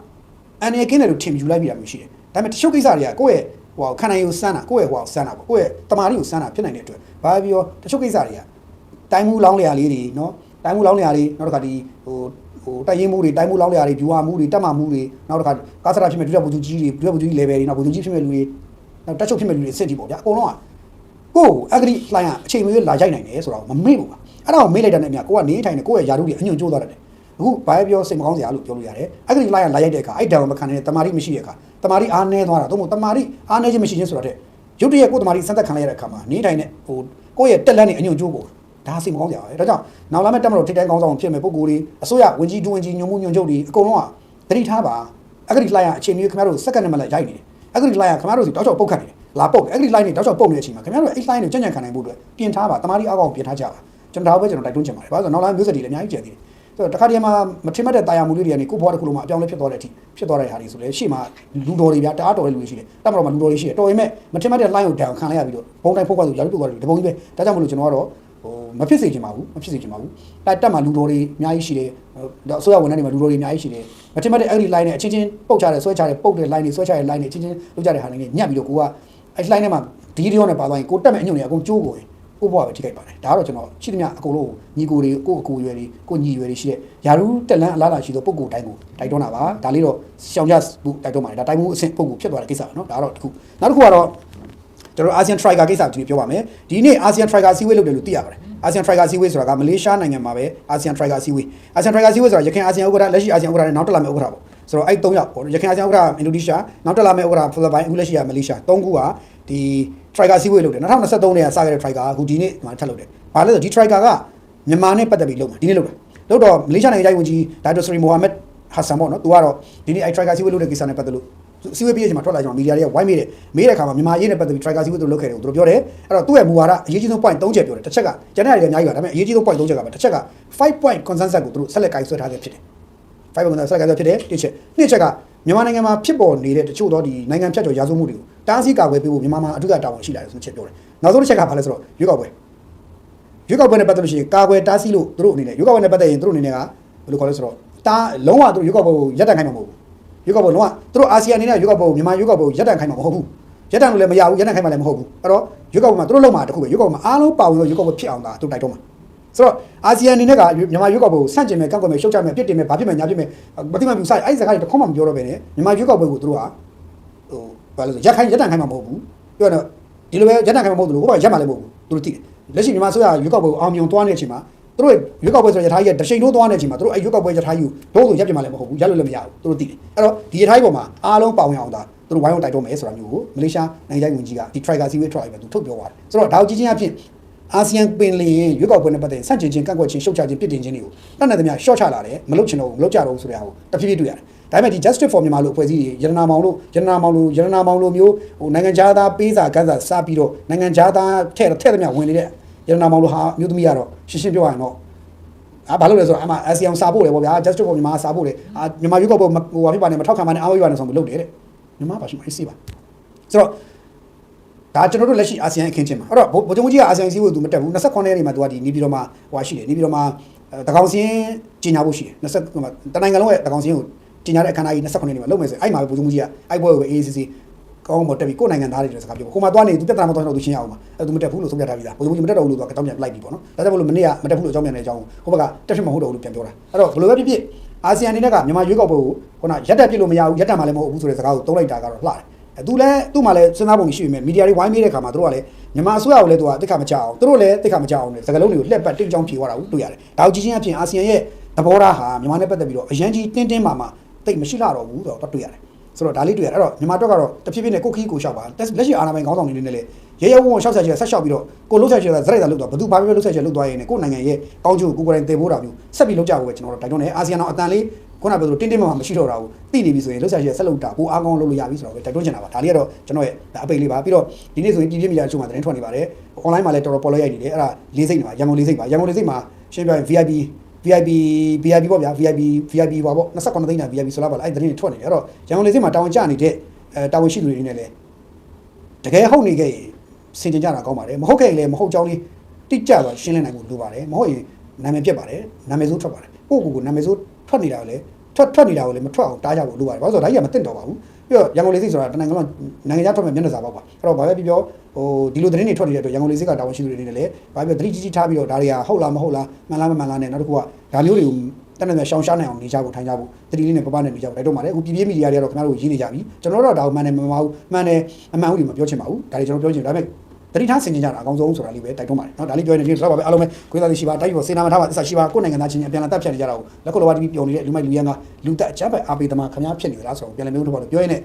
အန်ရကင်းတယ်လို့ထင်ယူလိုက်ပြီးတာမျိုးရှိတယ် ဒါပေမဲ့တချို့ကိစ္စတွေကကိုယ့်ရဲ့ဟိုခန္ဓာကိုယ်စမ်းတာကိုယ့်ရဲ့ဟိုစမ်းတာပေါ့ကိုယ့်ရဲ့တမာရီကိုစမ်းတာဖြစ်နိုင်တဲ့အတွက်ဘာပဲပြောတချို့ကိစ္စတွေကတိုင်းမှုလောင်းလျာလေးတွေနော်တိုင်းမှုလောင်းလျာလေးနောက်တစ်ခါဒီဟိုဟိုတိုက်ရင်မှုတွေတိုင်းမှုလောင်းလျာတွေဗျူဟာမှုတွေတက်မှမှုတွေနောက်တစ်ခါကားစရာဖြစ်မဲ့ဒုတိယဗိုလ်ချုပ်ကြီးတွေဒုတိယဗိုလ်ချုပ်ကြီး level တွေနောက်ဗိုလ်ချုပ်ကြီးဖြစ်မဲ့လူတွေနောက်တက်ချုပ်ဖြစ်မဲ့လူတွေစစ်တီပေါ့ဗျာအကုန်လုံးကကိုယ်အဂရိလှိုင်းကအချိန်မရွေးလာရိုက်နိုင်တယ်ဆိုတော့မမေ့ဘူးပါအဲ့ဒါကိုမေ့လိုက်တဲ့နေ့မြကိုကနေထိုင်နေကိုယ့်ရဲ့ယာရုတွေအညွန့်ကျိုးသွားတယ် အခုဘာပဲပြောစိတ်မကောင်းစရာလို့ပြောလို့ရတယ်အဂရိလိုက်ရလာရိုက်တဲ့အခါအဲ့တံမခံနေတဲ့တမာတိမရှိတဲ့အခါတမာတိအားနည်းသွားတာသို့မဟုတ်တမာတိအားနည်းခြင်းမရှိခြင်းဆိုတော့တဲ့ရုတ်တရက်ကိုယ်တမာတိစမ်းသက်ခံလိုက်ရတဲ့အခါမှာနေထိုင်တဲ့ဟိုကိုယ့်ရဲ့တက်လန်းနေအညွန့်ကျိုးကိုဒါစိတ်မကောင်းစရာပဲဒါကြောင့်နောက်လာမယ့်တက်မလို့ထိတ်တိုင်းကောင်းဆောင်ဖြစ်မဲ့ပုံကိုယ်တွေအစိုးရဝင်ကြီးဒူဝင်ကြီးညွန်မှုညွန်ချုပ်တွေအကုန်လုံးကတတိထားပါအဂရိလိုက်ရအချိန်မျိုးခင်ဗျားတို့စက္ကန့်နဲ့မှလည်းရိုက်နေတယ်အဂရိလိုက်ရခင်ဗျားတို့စီတောက်ချောက်ပုတ်ခတ်နေတယ်လာပုတ်တယ်အဂရိလိုက်နေတောက်ချောက်ပုတ်နေတဲ့အချိန်မှာခင်ဗျားတို့အဲ့ line ကိုကြံ့ကြံ့ခံနိုင်ဖို့အတွက်ပြင်ထားပါတမာတိအောက်အောင်ပြင်ထားကြပါကျွန်တော်ဒါပဲကျွန်တော်တိုက်တွန်းချင်ပါတယ်ဘာလို့လဲဆိုတော့နောက်လာမျိုးဆက်တွေလည်းအများကြီးကျန်သေးတယ် ဆိုတော့တခါတည်းမှာမထင်မှတ်တဲ့တာယာမှုလေးတွေကနေကိုယ့်ဘဝတစ်ခုလုံးမှာအပြောင်းလဲဖြစ်သွားတဲ့အထိဖြစ်သွားတဲ့ဟာတွေဆိုလေရှေ့မှာလူတော်တွေဗျာတအားတော်တဲ့လူတွေရှိတယ်တက်မတော်မှာလူတော်တွေရှိတယ်တော်ရင်မဲ့မထင်မှတ်တဲ့ line ကိုတောင်ခံလိုက်ရပြီးတော့ဘုံတိုင်းဖုတ်ကွာဆိုရာလူပုတ်ကွာတွေတပုံကြီးပဲဒါကြောင့်မလို့ကျွန်တော်ကတော့ဟိုမဖြစ်စေချင်ပါဘူးမဖြစ်စေချင်ပါဘူးတိုက်တက်မှာလူတော်တွေအများကြီးရှိတယ်အစိုးရဝန်ထမ်းတွေမှာလူတော်တွေအများကြီးရှိတယ်မထင်မှတ်တဲ့အဲ့ဒီ line နဲ့အချင်းချင်းပုတ်ချတယ်ဆွဲချတယ်ပုတ်တဲ့ line တွေဆွဲချတဲ့ line တွေအချင်းချင်းလုပ်ကြတဲ့ဟာတွေနဲ့ညှပ်ပြီးတော့ကိုကအဲ့ line ထဲမှာဒီဒီရောနဲ့ပါသွားရင်ကိုတက်မဲ့အညွန့်တွေအကုန်ကျိုးကိုရင် ကိုယ့်ဘဝပဲထိခိုက်ပါတယ်ဒါကတော့ကျွန်တော်ရှိသမျှအကုန်လုံးညီကိုတွေကိုယ့်အကူရွယ်တွေကိုယ့်ညီရွယ်တွေရှိတဲ့ယာရုတက်လန်းအလားလာရှိသောပုံကိုယ်တိုင်းကိုတိုက်တွန်းတာပါဒါလေးတော့ရှောင်ကြဖို့တိုက်တွန်းပါတယ်ဒါတိုင်းမှုအဆင့်ပုံကိုဖြစ်သွားတဲ့ကိစ္စပါနော်ဒါကတော့တစ်ခုနောက်တစ်ခုကတော့ကျွန်တော်အာဆီယံ Trigger ကိစ္စကိုဒီနေ့ပြောပါမယ်ဒီနေ့အာဆီယံ Trigger စီးဝေးလုပ်တယ်လို့သိရပါတယ်အာဆီယံ Trigger စီးဝေးဆိုတာကမလေးရှားနိုင်ငံမှာပဲအာဆီယံ Trigger စီးဝေးအာဆီယံ Trigger စီးဝေးဆိုတာရခိုင်အာဆီယံဥက္ကဋ္ဌလက်ရှိအာဆီယံဥက္ကဋ္ဌနဲ့နောက်တက်လာမယ့်ဥက္ကဋ္ဌပေါ့ဆိုတော့အဲ့၃ယောက်ပေါ့ရခိုင်အာဆီယံဥက္ကဋ္ဌအင်ဒိုနီးရှားနောက်တက်လာမယ့်ဥက္ကဋ္ဌဖိလစ်ပိုင်အခုလက်ရှိကမလေးရှား၃ခုကဒီ Trigger စီးဝေးလုပ်တယ်2023နဲ့စခဲ့တဲ့ Trigger အခုဒီနေ့ဒီမှာထပ်လုပ်တယ်ဘာလဲဆိုဒီ Trigger ကမြန်မာနဲ့ပတ်သက်ပြီးလုပ်မှာဒီနေ့လုပ်တာလုပ်တော့မလေးရှားနိုင်ငံခြားရေးဝန်ကြီးဒါတိုစရီမိုဟာမက်ဟာဆန်ပေါ့နော်သူကတော့ဒီနေ့အဲ့ Trigger စီးဝေးလုပ်တဲ့ကိစ္စနဲ့ပတ်သက်လို့စီဝေးပြည့်ချိန်မှာထွက်လာကြမှာမီဒီယာတွေကဝိုင်းမေးတယ်မေးတဲ့အခါမှာမြန်မာရေးနဲ့ပတ်သက်ပြီး Trigger စီဝေးသူလုပ်ခဲ့တယ်ကိုသူတို့ပြောတယ်အဲ့တော့သူ့ရဲ့မူဝါဒအရေးကြီးဆုံး point ၃ချက်ပြောတယ်တစ်ချက်ကကျန်တဲ့တွေကအများကြီးပါဒါပေမဲ့အရေးကြီးဆုံး point ၃ချက်ကပါတစ်ချက်က5 point consensus ကိုသူတို့ဆက်လက်ကိုင်ဆွဲထားခဲ့ဖြစ်တယ်5 point consensus ဆက်လက်ကိုင်ဆွဲဖြစ်တယ်တစ်ချက်နှစ်ချက်ကမြန်မာနိုင်ငံမှာဖြစ်ပေါ်နေတဲ့တချို့သောဒီနိုင်ငံဖြတ်ကျော်ရာဇဝမှုတွေကို တားဆီးကာကွယ်ပေးဖို့မြန်မာမှာအထူးကတာဝန်ရှိလာတယ်ဆိုတဲ့ချက်ပြောတယ်နောက်ဆုံးတစ်ချက်ကဘာလဲဆိုတော့ရွေးကောက်ပွဲရွေးကောက်ပွဲနဲ့ပတ်သက်လို့ရှိရင်ကာကွယ်တားဆီးလို့သူတို့အနေနဲ့ရွေးကောက်ပွဲနဲ့ပတ်သက်ရင်သူတို့အနေနဲ့ကဘယ်လိုခေါ်လဲဆိုတော့တားလုံးဝသူတို့ရွေးကောက်ပွဲကိုရပ်တန့်ခိုင်းမှာမဟုတ်ဘူးရွေးကောက်ပွဲလုံးဝသူတို့အာဆီယံအနေနဲ့ရွေးကောက်ပွဲကိုမြန်မာရွေးကောက်ပွဲကိုရပ်တန့်ခိုင်းမှာမဟုတ်ဘူးရပ်တန့်လို့လည်းမရဘူးရပ်တန့်ခိုင်းမှာလည်းမဟုတ်ဘူးအဲ့တော့ရွေးကောက်ပွဲမှာသူတို့လုံးမှာတစ်ခုပဲရွေးကောက်ပွဲမှာအားလုံးပါဝင်လို့ရွေးကောက်ပွဲဖြစ်အောင်ဒါသူတိုက်တွန်းမှာဆိုတော့အာဆီယံအနေနဲ့ကမြန်မာရွေးကောက်ပွဲကိုဆန့်ကျင်မဲ့ကန့်ကွက်မဲ့ရှုတ်ချမဲ့ပြစ်တင်မဲ့ဘာဖြစ်မဲ့ညာဖြစ်မဲ့မတိမပြူဆိုင်အဲ့ဒီစကားတွေတစ်ခေါက်မှမပြောတော့ဘဲနဲ့မြန်မာရွေးကောက်ပွဲကိုသူတို့ကဟို ဘာလို့ဆိုရက်ခိုင်းရပ်တန့်ခိုင်းမှာမဟုတ်ဘူးပြောတော့ဒီလိုပဲရပ်တန့်ခိုင်းမှာမဟုတ်ဘူးလို့ဟိုကရပ်မှာလည်းမဟုတ်ဘူးသူတို့သိတယ်လက်ရှိမြန်မာဆိုရရွေးကောက်ပွဲကိုအောင်မြင်သွားနေတဲ့အချိန်မှာသူတို့ရွေးကောက်ပွဲဆိုရထားကြီးကတရှိန်တို့သွားနေတဲ့အချိန်မှာသူတို့အဲ့ရွေးကောက်ပွဲရထားကြီးကိုတော့ဆိုရပ်ပြမှာလည်းမဟုတ်ဘူးရပ်လို့လည်းမရဘူးသူတို့သိတယ်အဲ့တော့ဒီရထားကြီးပေါ်မှာအားလုံးပါဝင်အောင်ဒါသူတို့ဝိုင်းဝန်းတိုက်တွန်းမယ်ဆိုတာမျိုးကိုမလေးရှားနိုင်ငံရေးဝန်ကြီးကဒီ Trigger Seaway Trial ပဲသူထုတ်ပြောသွားတယ်ဆိုတော့ဒါကိုကြည့်ချင်းအဖြစ် အာဆီယံပင်လင်ရွေးကောက်ပွဲနဲ့ပတ်သက်ဆန့်ကျင်ခြင်းကန့်ကွက်ခြင်းရှုတ်ချခြင်းပြစ်တင်ခြင်းတွေကိုတတ်နိုင်သမျှရှော့ချလာတယ်မလုပ်ချင်တော့ဘူးမလုပ်ကြတော့ဘူးဆိုတဲ့ဟာကိုတဖြည်းဖြည်းတွေ့ရတယ်ဒါပေမဲ့ဒီ Justice for Myanmar လို့အဖွဲ့အစည်းတွေရတနာမောင်လို့ရတနာမောင်လို့ရတနာမောင်လို့မျိုးဟိုနိုင်ငံခြားသားပေးစာကမ်းစာစပြီးတော့နိုင်ငံခြားသားထဲ့ထဲ့သမျှဝင်နေတဲ့ရတနာမောင်လို့ဟာမျိုးသမီးကတော့ရှင်းရှင်းပြောရရင်တော့အာဘာလို့လဲဆိုတော့အမှအာဆီယံစာဖို့လေပေါ့ဗျာ Justice for Myanmar စာဖို့လေအာမြန်မာရွေးကောက်ပွဲဟိုဟာဖြစ်ပါနဲ့မထောက်ခံပါနဲ့အားမပေးပါနဲ့ဆိုလို့လုပ်တယ်တဲ့မြန်မာပါရှိမှအေးစီပါဆိုတော့ ဒါကျွန်တော်တို့လက်ရှိအာဆီယံအခင်းချင်းမှာအဲ့တော့ဗိုလ်ချုပ်ကြီးကအာဆီယံစီးဖို့သူမတက်ဘူး29ရက်နေ့မှာသူကဒီနေပြည်တော်မှာဟိုရှိတယ်နေပြည်တော်မှာတကောင်စင်းကြီးညာဖို့ရှိတယ်20ဟိုမှာတနိုင်ငံလုံးရဲ့တကောင်စင်းကိုကြီးညာတဲ့အခမ်းအနားကြီး29ရက်နေ့မှာလုပ်မယ်ဆိုအဲ့မှာပဲဗိုလ်ချုပ်ကြီးကအဲ့ဘွဲကိုပဲ AACC ကောင်းမတက်ပြီးကိုယ်နိုင်ငံသားတွေတဲ့စကားပြောဟိုမှာသွားနေသူပြဿနာမတော်တော့သူရှင်းရအောင်ပါအဲ့သူမတက်ဘူးလို့ဆုံးဖြတ်ထားပြီးသားဗိုလ်ချုပ်ကြီးမတက်တော့ဘူးလို့သူကအကြောင်းပြန်လိုက်ပြီပေါ့နော်ဒါကြောင့်မလို့မနေ့ကမတက်ဘူးလို့အကြောင်းပြန်တဲ့အကြောင်းဟိုဘက်ကတက်ဖြစ်မဟုတ်တော့ဘူးလို့ပြန်ပြောတာအဲ့တော့ဘယ်လိုပဲဖြစ်ဖြစ်အာဆီယံအနေနဲ့ကမြန်မာရွေးကောက်ပွဲကိုခုနရက်တက်ပြစ်လို့မရဘူးရက်တက်မှလည်းမဟုတ်ဘူးဆိုတဲ့စကားကိုသုံးလိုက်တာကတော့လှတယ်အဲ သူလည်းသူ့မှာလည်းစဉ်းစားပုံရှိပြီမဲ့မီဒီယာတွေဝိုင်းမေးတဲ့ခါမှာသူတို့ကလည်းမြန်မာအစိုးရကိုလည်းသူကတိတ်ခါမကြအောင်သူတို့လည်းတိတ်ခါမကြအောင်လေစကားလုံးတွေကိုလှက်ပတ်တိတ်ကြောင်ဖြေသွားတာကိုတွေ့ရတယ်ဒါကိုကြည့်ချင်းအပြင်အာဆီယံရဲ့သဘောထားဟာမြန်မာနဲ့ပတ်သက်ပြီးတော့အရန်ကြီးတင်းတင်းမာမာတိတ်မရှိလာတော့ဘူးဆိုတော့တွေ့ရတယ်ဆိုတော့ဒါလေးတွေ့ရတယ်အဲ့တော့မြန်မာတော့ကတော့တဖြည်းဖြည်းနဲ့ကိုခီးကိုရှောက်ပါလက်ရှိအာဏာပိုင်ခေါင်းဆောင်တွေနဲ့လည်းရဲရဲဝုံဝုံရှောက်ဆက်ချက်ဆက်ရှောက်ပြီးတော့ကိုလှုပ်ဆက်ချက်ဇရက်တာလှုပ်တော့ဘသူဘာပဲလှုပ်ဆက်ချက်လှုပ်သွားရင်ကိုနိုင်ငံရဲ့ကောင်းကျိုးကိုကိုယ်တိုင်တည်ဖို့တာမျိုးဆက်ပြီးလှုပ်ကြဖို့ပဲကျွန်တော်တို့တိုက်တွန်းတယ်အာဆီယံတော့အတန်လေး ခုနကပြောသလိုတင်းတင်းမာမာမရှိတော့တာကိုသိနေပြီဆိုရင်လှုပ်ဆက်ချက်ဆက်လှုပ်တာပိုအားကောင်းလုပ်လို့ရပြီဆိုတော့ပဲတိုက်တွန်းချင်တာပါဒါလေးကတော့ကျွန်တော်ရဲ့အပိတ်လေးပါပြီးတော့ဒီနေ့ဆိုရင်ပြည်ပြည့်မီဒီယာအချို့မှာသတင်းထွက်နေပါတယ် online မှာလည်းတော်တော်ပေါ်လို့ရိုက်နေတယ်အဲ့ဒါလေးစိတ်နေပါရန်ကုန်လေးစိတ်ပါရန်ကုန်လေးစိတ်မှာရှင်းပြရင် VIP VIP VIP ပေါ့ဗျာ VIP VIP ပါပေါ့29သိန်းတာ VIP ဆိုလာပါလားအဲ့သတင်းတွေထွက်နေတယ်အဲ့တော့ရန်ကုန်လေးစိတ်မှာတာဝန်ကျနေတဲ့အဲတာဝန်ရှိသူတွေနေလည်းတကယ်ဟုတ်နေခဲ့ရင်စင်ကြင်ကြတာကောင်းပါတယ်မဟုတ်ခဲ့ရင်လည်းမဟုတ်ကြောင်းလေးတိကျသွားရှင်းလင်းနိုင်ဖို့လိုပါတယ်မဟုတ်ရင်နာမည်ပြက်ပါတယ်နာမည်ဆိုးထွက်ပါတယ်ကိုယ့်ကိုယ်ကိုနာမည်ဆိုး ထွက်နေတာကိုလည်းထွက်ထွက်နေတာကိုလည်းမထွက်အောင်တားကြဖို့လိုပါတယ်ဘာလို့ဆိုတော့ဒါကြီးကမသိတော့ပါဘူးပြီးတော့ရန်ကုန်လေးစိတ်ဆိုတာတနိုင်ငံလုံးနိုင်ငံခြားထွက်မဲ့မျက်နှာစာပေါက်ပါအဲ့တော့ဘာပဲပြောပြောဟိုဒီလိုသတင်းတွေထွက်နေတဲ့အတွက်ရန်ကုန်လေးစိတ်ကတာဝန်ရှိသူတွေနေလည်းဘာပဲပြောသတိကြီးကြီးထားပြီးတော့ဒါတွေကဟုတ်လားမဟုတ်လားမှန်လားမမှန်လားနဲ့နောက်တစ်ခုကဒါမျိုးတွေကိုတနက်နေ့ရှောင်ရှားနိုင်အောင်နေကြဖို့ထိုင်ကြဖို့တတိလေးနဲ့ပပနဲ့နေကြဖို့တိုက်တော့ပါတယ်အခုပြည်ပြင်းမီဒီယာတွေကတော့ခင်ဗျားတို့ရင်းနေကြပြီကျွန်တော်တို့တော့ဒါကိုမှန်တယ်မမှန်ဘူးမှန်တယ်အမှန်ဟုတ်ဒီမပြောချင်ပါဘူးဒါတွေကျွန်တော်ပြောချင်ဒါပေမဲ့ တတိထားဆင်ခြင်ကြတာအကောင်းဆုံးဆိုတာလေးပဲတိုက်တွန်းပါတယ်နော်ဒါလေးပြောရရင်ဒီတော့ပါပဲအားလုံးပဲကိုယ်သားလေးရှိပါတိုက်ဖို့စေနာမထားပါသစ္စာရှိပါကိုယ်နိုင်ငံသားချင်းအပြန်လာတက်ဖြတ်နေကြတာကိုလက်ကုလဝါဒီပျော်နေတဲ့လူမိုက်လူရန်ကလူတက်အကြမ်းဖက်အားပေးသမားခင်ဗျားဖြစ်နေလားဆိုတော့ပြန်လည်းမျိုးတော့ပြောရင်းနဲ့